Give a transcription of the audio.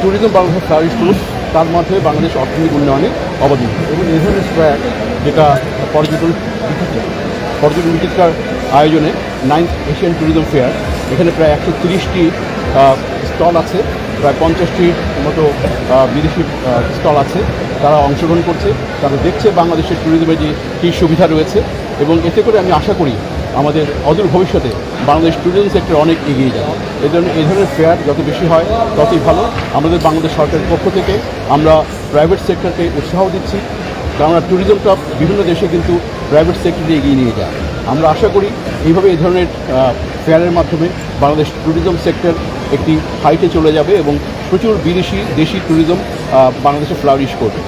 Tourism Bangladesh flourish করুন তার মাধ্যমে বাংলাদেশ অর্থনৈতিক উন্নয়নে অবদান। এবং ধরনের স্কোয়ার যেটা পর্যটন পর্যটন বিচিত্রার আয়োজনে নাইন্থ এশিয়ান ট্যুরিজম ফেয়ার এখানে প্রায় একশো তিরিশটি স্টল আছে, প্রায় পঞ্চাশটির মতো বিদেশি স্টল আছে। তারা অংশগ্রহণ করছে, তারা দেখছে বাংলাদেশের ট্যুরিজমের যে কী সুবিধা রয়েছে। এবং এতে করে আমি আশা করি আমাদের অদূর ভবিষ্যতে বাংলাদেশ ট্যুরিজম সেক্টর অনেক এগিয়ে যাবে। এই ধরনের এই ধরনের ফেয়ার যত বেশি হয়, ততই ভালো। আমাদের বাংলাদেশ সরকারের পক্ষ থেকে আমরা প্রাইভেট সেক্টরকে উৎসাহ দিচ্ছি। কেননা ট্যুরিজমটা বিভিন্ন দেশে কিন্তু প্রাইভেট সেক্টরে এগিয়ে নিয়ে যায়। আমরা আশা করি এইভাবে এই ধরনের ফেয়ারের মাধ্যমে বাংলাদেশ ট্যুরিজম সেক্টর একটি হাইটে চলে যাবে এবং প্রচুর বিদেশি, দেশি ট্যুরিজম বাংলাদেশে ফ্লারিশ করবে।